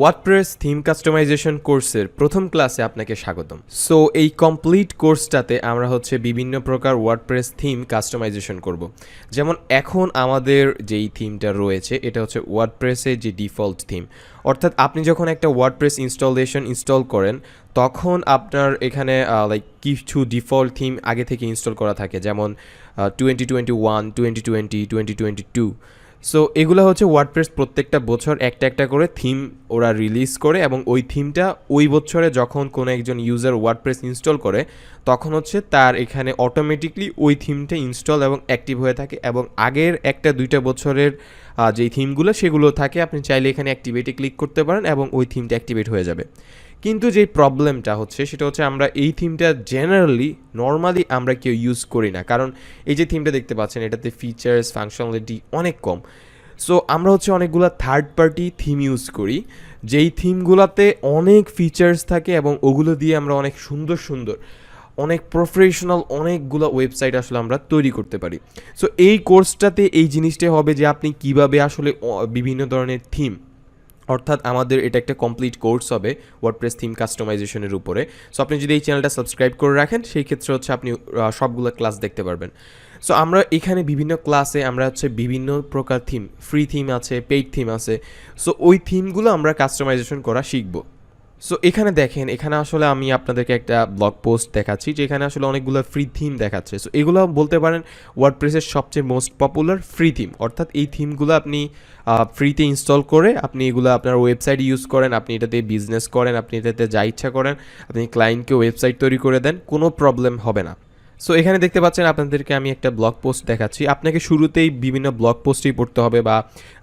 WordPress theme customisation কোর্সের প্রথম ক্লাসে আপনাকে স্বাগতম। সো এই কমপ্লিট কোর্সটাতে আমরা হচ্ছে বিভিন্ন প্রকার ওয়ার্ডপ্রেস থিম কাস্টমাইজেশন করব। যেমন এখন আমাদের যেই থিমটা রয়েছে, এটা হচ্ছে ওয়ার্ডপ্রেসের যে ডিফল্ট থিম অর্থাৎ আপনি যখন একটা ওয়ার্ডপ্রেস ইনস্টলেশন ইনস্টল করেন, তখন আপনার এখানে লাইক কিছু ডিফল্ট থিম আগে থেকে ইনস্টল করা থাকে। যেমন twenty twenty one twenty twenty twenty twenty two so এগুলো হচ্ছে ওয়ার্ডপ্রেস প্রত্যেকটা বছর একটা একটা করে থিম ওরা রিলিজ করে এবং ওই থিমটা ওই বছরে যখন কোনো একজন ইউজার ওয়ার্ডপ্রেস ইনস্টল করে, তখন হচ্ছে তার এখানে অটোমেটিকলি ওই থিমটা ইনস্টল এবং অ্যাক্টিভ হয়ে থাকে এবং আগের একটা দুইটা বছরের যেই থিমগুলো সেগুলো থাকে, আপনি চাইলে এখানে অ্যাক্টিভেটে ক্লিক করতে পারেন এবং ওই থিমটা অ্যাক্টিভেট হয়ে যাবে। কিন্তু যেই প্রবলেমটা হচ্ছে, সেটা হচ্ছে আমরা এই থিমটা জেনারেলি নর্মালি আমরা কেউ ইউজ করি না। কারণ এই যে থিমটা দেখতে পাচ্ছেন, এটাতে ফিচার্স ফাংশনালিটি অনেক কম। সো আমরা হচ্ছে অনেকগুলো থার্ড পার্টি থিম ইউজ করি, যেই থিমগুলোতে অনেক ফিচার্স থাকে এবং ওগুলো দিয়ে আমরা অনেক সুন্দর সুন্দর, অনেক প্রফেশনাল অনেকগুলো ওয়েবসাইট আসলে আমরা তৈরি করতে পারি। সো এই কোর্সটাতে এই জিনিসটা হবে যে আপনি কীভাবে আসলে বিভিন্ন ধরনের থিম অর্থাৎ আমাদের এটা একটা কমপ্লিট কোর্স হবে ওয়ার্ডপ্রেস থিম কাস্টমাইজেশনের উপরে। সো আপনি যদি এই চ্যানেলটা সাবস্ক্রাইব করে রাখেন, সেই ক্ষেত্রে হচ্ছে আপনি সবগুলো ক্লাস দেখতে পারবেন। সো আমরা এখানে বিভিন্ন ক্লাসে আমরা হচ্ছে বিভিন্ন প্রকার থিম ফ্রি থিম আছে পেইড থিম আছে। সো ওই থিমগুলো আমরা কাস্টমাইজেশন করা শিখব। সো এখানে দেখেন, এখানে আসলে আমি আপনাদেরকে একটা ব্লগ পোস্ট দেখাচ্ছি, যেখানে আসলে অনেকগুলো ফ্রি থিম দেখাচ্ছে। সো এগুলো বলতে পারেন ওয়ার্ডপ্রেসের সবচেয়ে মোস্ট পপুলার ফ্রি থিম অর্থাৎ এই থিমগুলো আপনি ফ্রিতে ইনস্টল করে আপনি এগুলো আপনার ওয়েবসাইট ইউজ করেন, আপনি এটাতে বিজনেস করেন, আপনি এটাতে যা ইচ্ছা করেন, আপনি ক্লায়েন্টকে ওয়েবসাইট তৈরি করে দেন, কোনো প্রবলেম হবে না। সো এখানে দেখতে পাচ্ছেন আপনাদেরকে আমি একটা ব্লগ পোস্ট দেখাচ্ছি। আপনাকে শুরুতেই বিভিন্ন ব্লগ পোস্টই পড়তে হবে বা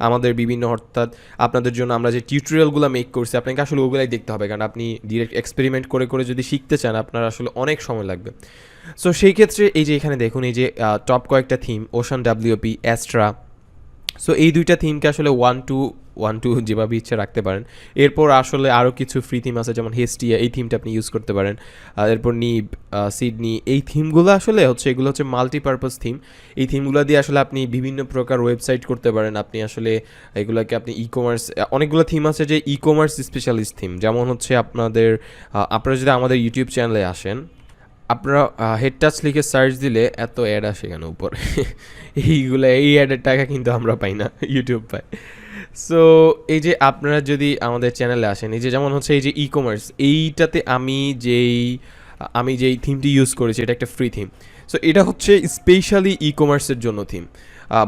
আমাদের বিভিন্ন, অর্থাৎ আপনাদের জন্য আমরা যে টিউটোরিয়ালগুলো মেক করছি, আপনাকে আসলে ওগুলাই দেখতে হবে। কারণ আপনি ডিরেক্ট এক্সপেরিমেন্ট করে করে যদি শিখতে চান, আপনার আসলে অনেক সময় লাগবে। সো সেই ক্ষেত্রে এই যে এখানে দেখুন, এই যে টপ কয়েকটা theme Ocean WP Astra so এই দুইটা থিমকে আসলে ওয়ান টু ওয়ান টু যেভাবে ইচ্ছে রাখতে পারেন। এরপর আসলে আরও কিছু ফ্রি থিম আছে, যেমন হেস্টিয়া এই থিমটা আপনি ইউজ করতে পারেন। এরপর নিব সিডনি এই থিমগুলো আসলে হচ্ছে, এগুলো হচ্ছে মাল্টিপারপাস থিম এই থিমগুলো দিয়ে আসলে আপনি বিভিন্ন প্রকার ওয়েবসাইট করতে পারেন। আপনি আসলে এগুলোকে আপনি ই কমার্স অনেকগুলো থিম আছে যে ই কমার্স স্পেশালিস্ট থিম যেমন হচ্ছে আপনাদের আপনারা যদি আমাদের ইউটিউব চ্যানেলে আসেন, আপনারা হেড টাচ লিখে সার্চ দিলে এত অ্যাড আসে কেন উপরে? এইগুলো, এই অ্যাডের টাকা কিন্তু আমরা পাই না ইউটিউব পাই সো এই যে আপনারা যদি আমাদের চ্যানেলে আসেন, এই যে যেমন হচ্ছে এই যে ই কমার্স এইটাতে আমি যেই আমি যেই থিমটি ইউজ করেছি, এটা একটা ফ্রি থিম সো এটা হচ্ছে স্পেশালি ই কমার্সের জন্য থিম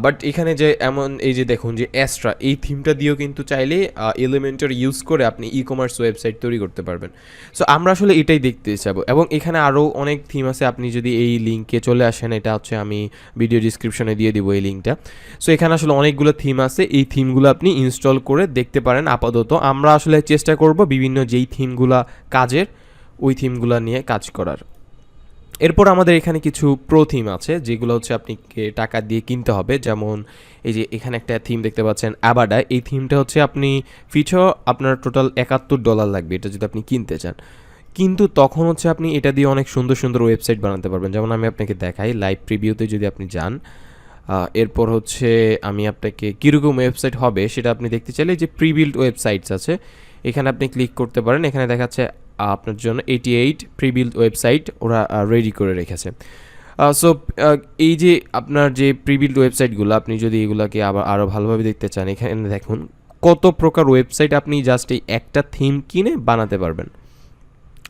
বাট এখানে যে এমন এই যে দেখুন যে অ্যাস্ট্রা এই থিমটা দিয়েও কিন্তু চাইলে এলিমেন্টার ইউজ করে আপনি ই কমার্স ওয়েবসাইট তৈরি করতে পারবেন। সো আমরা আসলে এটাই দেখতে চাবো। এবং এখানে আরও অনেক থিম আছে, আপনি যদি এই লিঙ্কে চলে আসেন, এটা হচ্ছে আমি ভিডিও ডিসক্রিপশনে দিয়ে দিব এই লিঙ্কটা সো এখানে আসলে অনেকগুলো থিম আছে, এই থিমগুলো আপনি ইনস্টল করে দেখতে পারেন আপাতত। আমরা আসলে চেষ্টা করব বিভিন্ন যেই থিমগুলো কাজের, ওই থিমগুলো নিয়ে কাজ করার। এরপর আমাদের এখানে কিছু প্রো থিম আছে, যেগুলো হচ্ছে আপনিকে টাকা দিয়ে কিনতে হবে। যেমন এই যে এখানে একটা থিম দেখতে পাচ্ছেন অ্যাবাডা এই থিমটা হচ্ছে আপনি ফিচো, আপনার টোটাল একাত্তর ডলার লাগবে এটা যদি আপনি কিনতে চান। কিন্তু তখন হচ্ছে আপনি এটা দিয়ে অনেক সুন্দর সুন্দর ওয়েবসাইট বানাতে পারবেন। যেমন আমি আপনাকে দেখাই লাইভ প্রিভিউতে যদি আপনি যান এরপর হচ্ছে আমি আপনাকে কীরকম ওয়েবসাইট হবে সেটা আপনি দেখতে চাইলে যে প্রিবিল্ড ওয়েবসাইটস আছে, এখানে আপনি ক্লিক করতে পারেন। এখানে দেখাচ্ছে আপনার জন্য এইটি এইট প্রিবিল্ড ওয়েবসাইট ওরা রেডি করে রেখেছে। সো এই যে আপনার যে প্রিবিল্ড ওয়েবসাইটগুলো আপনি যদি এগুলোকে আবার আরও ভালোভাবে দেখতে চান, এখানে দেখুন কত প্রকার ওয়েবসাইট আপনি জাস্ট এই একটা থিম কিনে বানাতে পারবেন।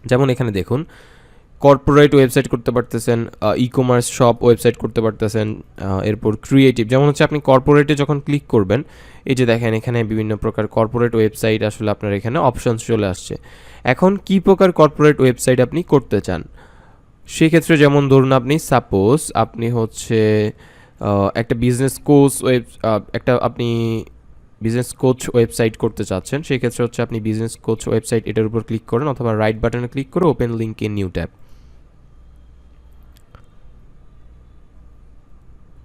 যেমন এখানে দেখুন কর্পোরেট ওয়েবসাইট করতে পারতেছেন ই কমার্স শপ ওয়েবসাইট করতে পারতেছেন এরপর ক্রিয়েটিভ যেমন হচ্ছে আপনি কর্পোরেটে যখন ক্লিক করবেন, এই যে দেখেন এখানে বিভিন্ন প্রকার কর্পোরেট ওয়েবসাইট আসলে আপনার এখানে অপশনস চলে আসছে। এখন কি প্রকার কর্পোরেট ওয়েবসাইট আপনি করতে চান? সেক্ষেত্রে যেমন ধরুন আপনি সাপোজ আপনি হচ্ছে একটা বিজনেস কোচ ওয়েব একটা আপনি বিজনেস কোচ ওয়েবসাইট করতে চাচ্ছেন, সেক্ষেত্রে হচ্ছে আপনি বিজনেস কোচ ওয়েবসাইট এটার উপর ক্লিক করেন অথবা রাইট বাটনে ক্লিক করে open link in new tab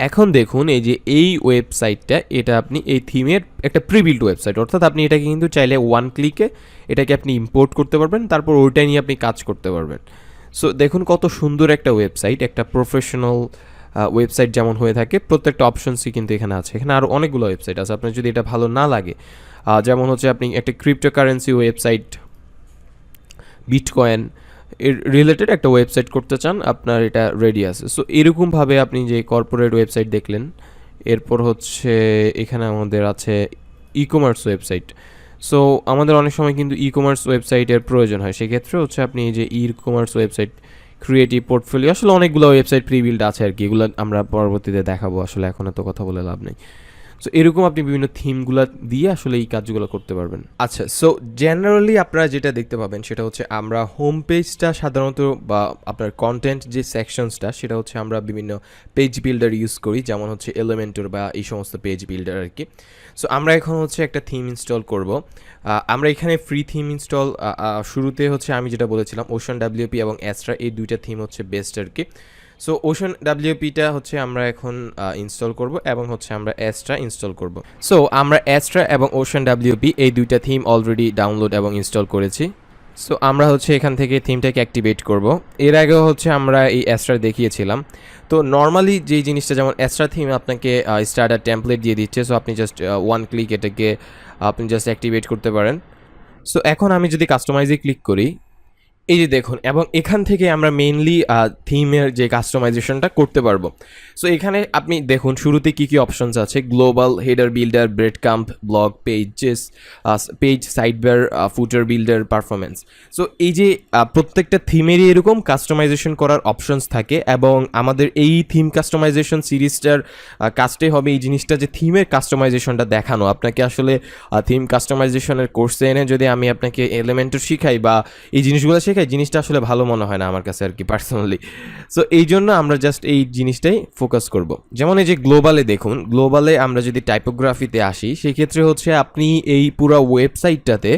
এখন দেখুন এই যে এই ওয়েবসাইটটা এটা আপনি এই থিমের একটা প্রিবিল্ড ওয়েবসাইট অর্থাৎ আপনি এটাকে কিন্তু চাইলে ওয়ান ক্লিকে এটাকে আপনি ইম্পোর্ট করতে পারবেন, তারপর ওইটা নিয়ে আপনি কাজ করতে পারবেন। সো দেখুন কত সুন্দর একটা ওয়েবসাইট একটা প্রফেশনাল ওয়েবসাইট যেমন হয়ে থাকে, প্রত্যেকটা অপশনসই কিন্তু এখানে আছে। এখানে আরও অনেকগুলো ওয়েবসাইট আছে, আপনার যদি এটা ভালো না লাগে যেমন হচ্ছে আপনি একটা ক্রিপ্টোকারেন্সি ওয়েবসাইট বিটকয়েন রিলেটেড একটা ওয়েবসাইট করতে চান, আপনার এটা রেডি আছে। সো এরকমভাবে আপনি যে কর্পোরেট ওয়েবসাইট দেখলেন, এরপর হচ্ছে এখানে আমাদের আছে ই কমার্স ওয়েবসাইট সো আমাদের অনেক সময় কিন্তু ই কমার্স ওয়েবসাইটের প্রয়োজন হয়। সেক্ষেত্রে হচ্ছে আপনি যে e commerce website creative portfolio আসলে অনেকগুলো ওয়েবসাইট প্রি বিল্ড আছে আর কি। এগুলো আমরা পরবর্তীতে দেখাবো। আসলে এখন এত কথা বলে লাভ নেই। সো এরকম আপনি বিভিন্ন থিমগুলো দিয়ে আসলে এই কাজগুলো করতে পারবেন। আচ্ছা সো জেনারেলি আপনারা যেটা দেখতে পাবেন সেটা হচ্ছে আমরা হোম পেজটা সাধারণত বা আপনার কন্টেন্ট যে সেকশনসটা সেটা হচ্ছে আমরা বিভিন্ন পেজ বিল্ডার ইউজ করি, যেমন হচ্ছে এলিমেন্টর বা এই সমস্ত পেজ বিল্ডার আর কি সো আমরা এখন হচ্ছে একটা থিম ইনস্টল করব। আমরা এখানে ফ্রি থিম ইনস্টল শুরুতে হচ্ছে আমি যেটা বলেছিলাম ওশান ডাব্লিউপি এবং অ্যাস্ট্রা এই দুইটা থিম হচ্ছে বেস্ট আর কি সো ওশন ডাব্লিউপিটা হচ্ছে আমরা এখন ইনস্টল করব এবং হচ্ছে আমরা অ্যাস্ট্রা ইনস্টল করব। সো আমরা অ্যাস্ট্রা এবং ওশান ডাব্লিউপি এই দুইটা থিম অলরেডি ডাউনলোড এবং ইনস্টল করেছি। সো আমরা হচ্ছে এখান থেকে থিমটাকে অ্যাক্টিভেট করব। এর আগেও হচ্ছে আমরা এই অ্যাস্ট্রা দেখিয়েছিলাম। তো নর্মালি যেই জিনিসটা যেমন অ্যাস্ট্রা থিম আপনাকে স্টার্টার টেমপ্লেট দিয়ে দিচ্ছে সো আপনি জাস্ট ওয়ান ক্লিক এটাকে আপনি জাস্ট অ্যাক্টিভেট করতে পারেন। সো এখন আমি যদি কাস্টমাইজে ক্লিক করি এই যে দেখুন, এবং এখান থেকে আমরা মেইনলি থিমের যে কাস্টমাইজেশনটা করতে পারব। সো এখানে আপনি দেখুন, শুরুতে কি কি অপশনস আছে? Global header builder breadcrumb blog pages page sidebar footer builder performance so এই যে প্রত্যেকটা থিমেরই এরকম কাস্টমাইজেশন করার অপশনস থাকে, এবং আমাদের এই থিম কাস্টমাইজেশন সিরিজটার কাজটাই হবে এই জিনিসটা যে থিমের কাস্টমাইজেশনটা দেখানো। আপনাকে আসলে থিম কাস্টমাইজেশনের কোর্সে এনে যদি আমি আপনাকে এলিমেন্টও শিখাই বা এই জিনিসগুলো শেখাই জিনিসটা আসলে ভালো মনে হয় না আমার কাছে আর কি পার্সোনালি সো এই জন্য আমরা জাস্ট এই জিনিসটাই ফোকাস করব। যেমন এই যে গ্লোবালে দেখুন গ্লোবালে আমরা যদি টাইপোগ্রাফিতে আসি সেই ক্ষেত্রে হচ্ছে আপনি এই পুরো ওয়েবসাইটটাতে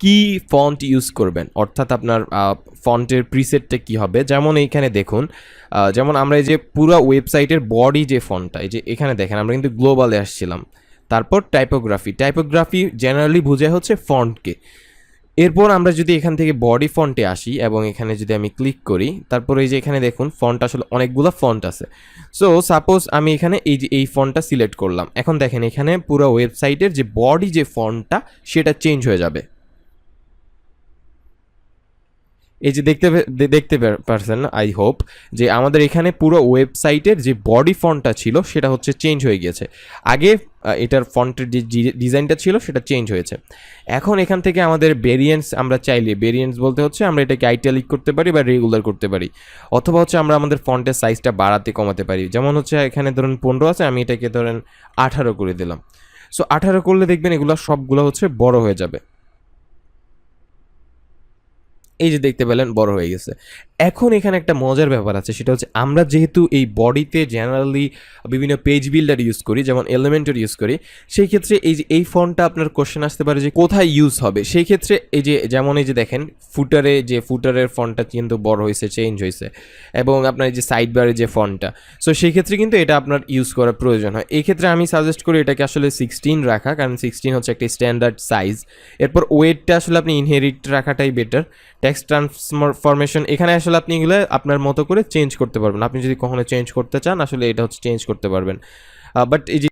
কি ফন্ট ইউজ করবেন? অর্থাৎ আপনার ফন্টের প্রিসেটটা কি হবে? যেমন এইখানে দেখুন যেমন আমরা এই যে পুরো ওয়েবসাইটের বডি যে ফন্টটা এই যে এখানে দেখেন, আমরা কিন্তু গ্লোবালে আসছিলাম। তারপর টাইপোগ্রাফি টাইপোগ্রাফি জেনারেলি বোঝায় হচ্ছে ফন্টকে এরপর আমরা যদি এখান থেকে বডি ফন্টে আসি এবং এখানে যদি আমি ক্লিক করি, তারপর এই যে এখানে দেখুন ফন্ট আসলে অনেকগুলো ফন্ট আছে। সো সাপোজ আমি এখানে এই যে এই ফন্টটা সিলেক্ট করলাম। এখন দেখেন, এখানে পুরো ওয়েবসাইটের যে বডি যে ফন্টটা সেটা চেঞ্জ হয়ে যাবে। এই যে দেখতে দেখতে পারছেন আই হোপ যে আমাদের এখানে পুরো ওয়েবসাইটের যে বডি ফন্টটা ছিল, সেটা হচ্ছে চেঞ্জ হয়ে গিয়েছে। আগে এটার ফন্টের যে ডিজাইনটা ছিল, সেটা চেঞ্জ হয়েছে। এখন এখান থেকে আমাদের ভেরিয়েন্টস আমরা চাইলে ভেরিয়েন্টস বলতে হচ্ছে আমরা এটাকে আইটালিক করতে পারি বা রেগুলার করতে পারি। অথবা হচ্ছে আমরা আমাদের ফন্টের সাইজটা বাড়াতে, কমাতে পারি। যেমন হচ্ছে এখানে ধরুন পনেরো আছে, আমি এটাকে ধরেন আঠারো করে দিলাম। সো আঠারো করলে দেখবেন এগুলো সবগুলো হচ্ছে বড় হয়ে যাবে। এই যে দেখতে পেলেন, বড় হয়ে গেছে। এখন এখানে একটা মজার ব্যাপার আছে, সেটা হচ্ছে আমরা যেহেতু এই বডিতে জেনারেলি বিভিন্ন পেজ বিল্ডার ইউজ করি, যেমন এলিমেন্টর ইউজ করি, সেই ক্ষেত্রে এই যে, এই ফন্টটা আপনার কোশ্চেন আসতে পারে যে কোথায় ইউজ হবে? সেই ক্ষেত্রে এই যে, যেমন এই যে দেখেন ফুটারে যে ফুটারের ফন্টটা কিন্তু বড় হয়েছে চেঞ্জ হয়েছে, এবং আপনার এই যে সাইড বারে যে ফন্টটা সো সেই ক্ষেত্রে কিন্তু এটা আপনার ইউজ করার প্রয়োজন হয়। এই ক্ষেত্রে আমি সাজেস্ট করি এটাকে আসলে সিক্সটিন রাখা, কারণ সিক্সটিন হচ্ছে একটা স্ট্যান্ডার্ড সাইজ এরপর ওয়েটটা আসলে আপনি ইনহেরিট রাখাটাই বেটার টেক্সট ট্রান্সফরমেশন এখানে আসলে আপনি এগুলো আপনার মতো করে চেঞ্জ করতে পারবেন। আপনি যদি কখনো চেঞ্জ করতে চান, আসলে এটা হচ্ছে চেঞ্জ করতে পারবেন। বাট এই যে